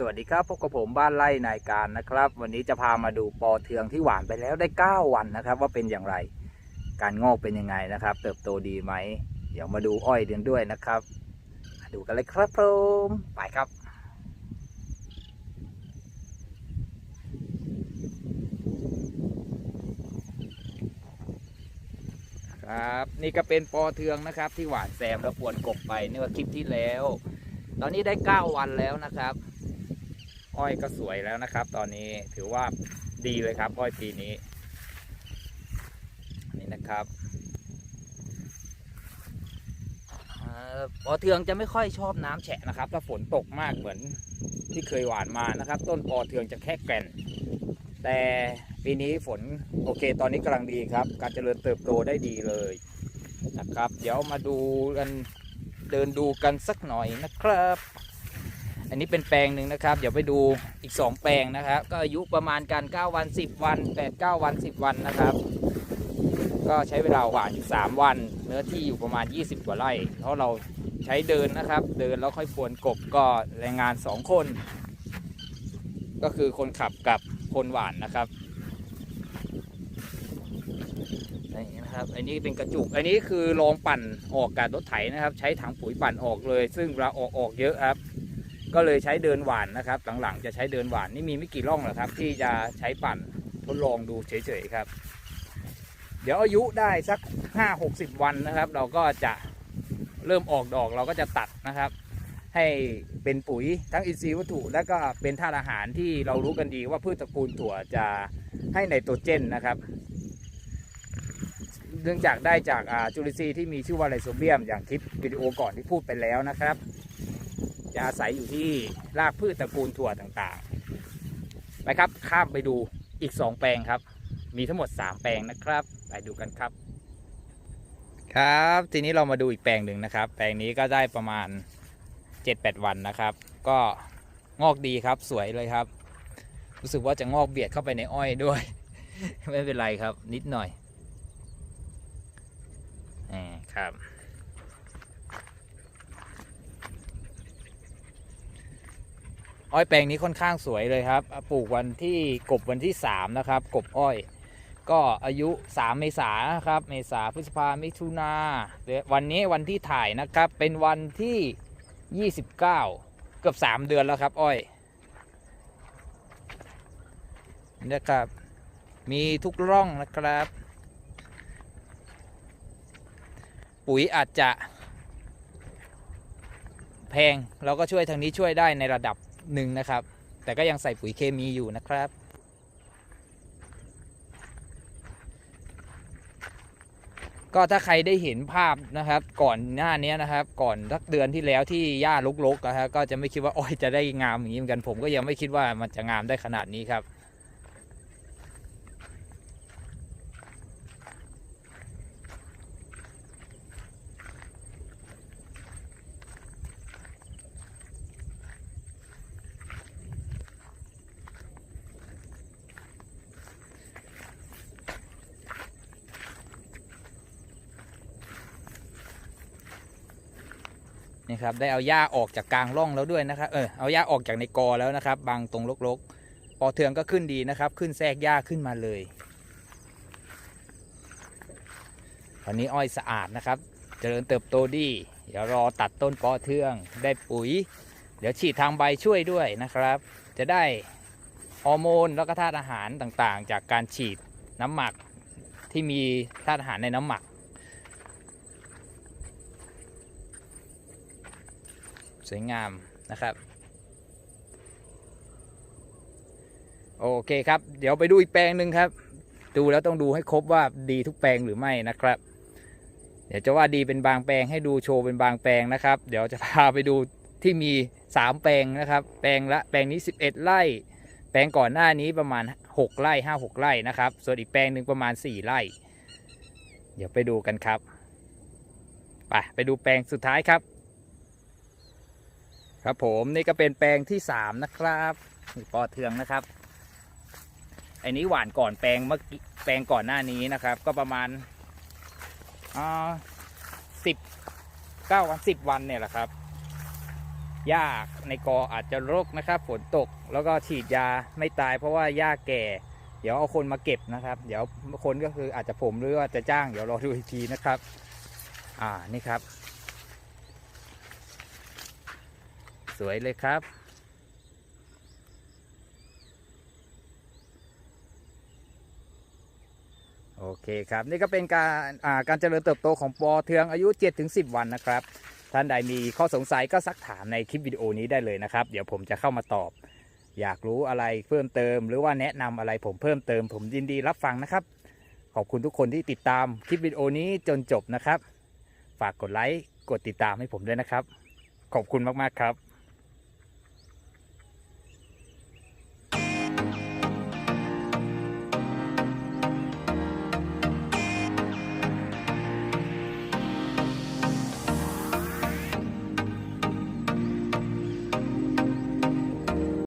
สวัสดีครับพบกับผมบ้านไร่นายการนะครับ วันนี้จะพามาดูปอเทืองที่หวานไปแล้วได้ 9 วันนะครับ ว่าเป็นอย่างไร การงอกเป็นยังไงนะครับ เติบโตดีไหมเดี๋ยวมาดูอ้อยเดือนด้วยนะครับมาดูกันเลยครับผมไปครับครับนี่ก็เป็นปอเทืองนะครับที่หวานแซมแล้วปวนกบไปนี่ว่าคลิปที่แล้ว ตอนนี้ได้ 9 วันแล้วนะครับ อ้อยก็สวยแล้วนะครับ ตอนนี้ถือว่าดีเลยครับ อ้อยปีนี้ นี่นะครับปอเทืองจะไม่ค่อยชอบน้ำแฉะนะครับ ถ้าฝนตกมากเหมือนที่เคยหวานมานะครับ ต้นปอเทืองจะแค่แก่น แต่ปีนี้ฝนโอเค ตอนนี้กำลังดีครับ การเจริญเติบโตได้ดีเลยนะครับ เดี๋ยวมาดูกันเดินดูกันสักหน่อยนะครับ อันนี้เป็นแปลงหนึ่งนะครับ เดี๋ยวไปดูอีก 2 แปลงนะครับ ก็อายุประมาณกัน 9 วัน 10 วัน 8 9 วัน 10 วันนะครับ ก็ใช้เวลาหวานอยู่3วัน เนื้อที่อยู่ประมาณ 20 กว่าไร่เพราะเราใช้เดินนะครับ เดินแล้วค่อยพรวนกบก็แรงงาน 2 คน ก็คือคนขับกับคนหวานนะครับนี่นะครับ อันนี้เป็นกระจุก อันนี้คือลองปั่นออกกับรถไถนะครับ ใช้ถังปุ๋ยปั่นออกเลย ซึ่งเราออกออกเยอะครับ ก็เลยใช้เดินหวานนะครับ หลังๆจะใช้เดินหวานนี่มีไม่กี่ร่องหรอกครับ ที่จะใช้ปั่นทดลองดูเฉยๆครับ เดี๋ยวอายุได้สัก 5 60 วันนะครับ เราก็จะเริ่มออกดอกเราก็จะตัดนะครับ ให้เป็นปุ๋ยทั้งอินทรีย์วัตถุ และก็เป็นธาตุอาหารที่เรารู้กันดีว่าพืชตระกูลถั่วจะให้ไนโตรเจนนะครับเนื่องจากได้จากจุลินทรีย์ที่มีชื่อว่าไลโซเบียม อย่างคลิปวิดีโอก่อนที่พูดไปแล้วนะครับ จะอาศัยอยู่ที่รากพืชตระกูลถั่วต่างๆไปครับข้ามไปดูอีก 2 แปลงครับ มีทั้งหมด 3 แปลงนะครับ ไปดูกันครับ ครับทีนี้เรามาดูอีกแปลงหนึ่งนะครับ แปลงนี้ก็ได้ประมาณ 7-8 วันนะครับ ก็งอกดีครับสวยเลยครับ รู้สึกว่าจะงอกเบียดเข้าไปในอ้อยด้วย ไม่เป็นไรครับนิดหน่อยนี่ครับ อ้อยแปลงนี้ค่อนข้างสวยเลยครับ ปลูกวันที่กบวันที่ 3 นะครับ กบอ้อย ก็อายุ 3 เมษายนครับ เมษาพฤษภามิถุนาเดี๋ยววันนี้วันที่ถ่ายนะครับ เป็นวันที่ 29 เกือบ 3 เดือนแล้วครับ อ้อยนะครับ มีทุกร่องนะครับ ปุ๋ยอาจจะ แพงเราก็ช่วยทางนี้ช่วยได้ในระดับ หนึ่งนะครับ แต่ก็ยังใส่ปุ๋ยเคมีอยู่นะครับ ก็ถ้าใครได้เห็นภาพนะครับ ก่อนหน้านี้นะครับ ก่อนสักเดือนที่แล้วที่หญ้ารกๆนะฮะก็จะไม่คิดว่าอ้อยจะได้งามอย่างนี้เหมือนกันผมก็ยังไม่คิดว่ามันจะงามได้ขนาดนี้ครับ นี่ครับได้เอาหญ้าออกจากกลางร่องแล้วด้วยนะครับเออเอาหญ้าออกจากในกอแล้วนะครับ บางตรงรกๆ ปอเทืองก็ขึ้นดีนะครับ ขึ้นแทรกหญ้าขึ้นมาเลยตอนนี้อ้อยสะอาดนะครับ เจริญเติบโตดี เดี๋ยวรอตัดต้นปอเทือง ได้ปุ๋ย เดี๋ยวฉีดทางใบช่วยด้วยนะครับ จะได้ฮอร์โมนแล้วก็ธาตุอาหารต่างๆ จากการฉีดน้ำหมักที่มีธาตุอาหารในน้ำหมัก สวยงามนะครับ โอเคครับ เดี๋ยวไปดูอีกแปลงหนึ่งครับ ดูแล้วต้องดูให้ครบว่าดีทุกแปลงหรือไม่นะครับ เดี๋ยวจะว่าดีเป็นบางแปลงให้ดูโชว์เป็นบางแปลงนะครับ เดี๋ยวจะพาไปดูที่มี 3 แปลงนะครับ แปลงละแปลงนี้ 11 ไร่ แปลงก่อนหน้านี้ประมาณ 6 ไร่ 5 6 ไร่นะครับ ส่วนอีกแปลงหนึ่งประมาณ 4 ไร่ เดี๋ยวไปดูกันครับ ไปไปดูแปลงสุดท้ายครับ ครับผมนี่ก็เป็นแปลงที่สามนะครับนี่ปอเทืองนะครับไอ้นี้หวานก่อนแปลงเมื่อกี้แปลงก่อนหน้านี้นะครับ ก็ประมาณสิบเก้าวันสิบวันเนี่ยแหละครับหญ้าในกออาจจะรกนะครับฝนตกแล้วก็ฉีดยาไม่ตายเพราะว่าหญ้าแก่ เดี๋ยวเอาคนมาเก็บนะครับ เดี๋ยวคนก็คืออาจจะผมหรือว่าจะจ้าง เดี๋ยวรอดูอีกทีนะครับ อ่านี่ครับ สวยเลยครับ โอเคครับ นี่ก็เป็นการาการเจริญเติบโตของปอเทืองอายุ 7-10 วันนะครับ ท่านใดมีข้อสงสัยก็ซักถามในคลิปวิดีโอนี้ได้เลยนะครับ เดี๋ยวผมจะเข้ามาตอบ อยากรู้อะไรเพิ่มเติม หรือว่าแนะนำอะไรผมเพิ่มเติม ผมยินดีรับฟังนะครับ ขอบคุณทุกคนที่ติดตามคลิปวิดีโอนี้จนจบนะครับ ฝากกดไลค์กดติดตามให้ผมด้วยนะครับ ขอบคุณมาก ๆ ครับ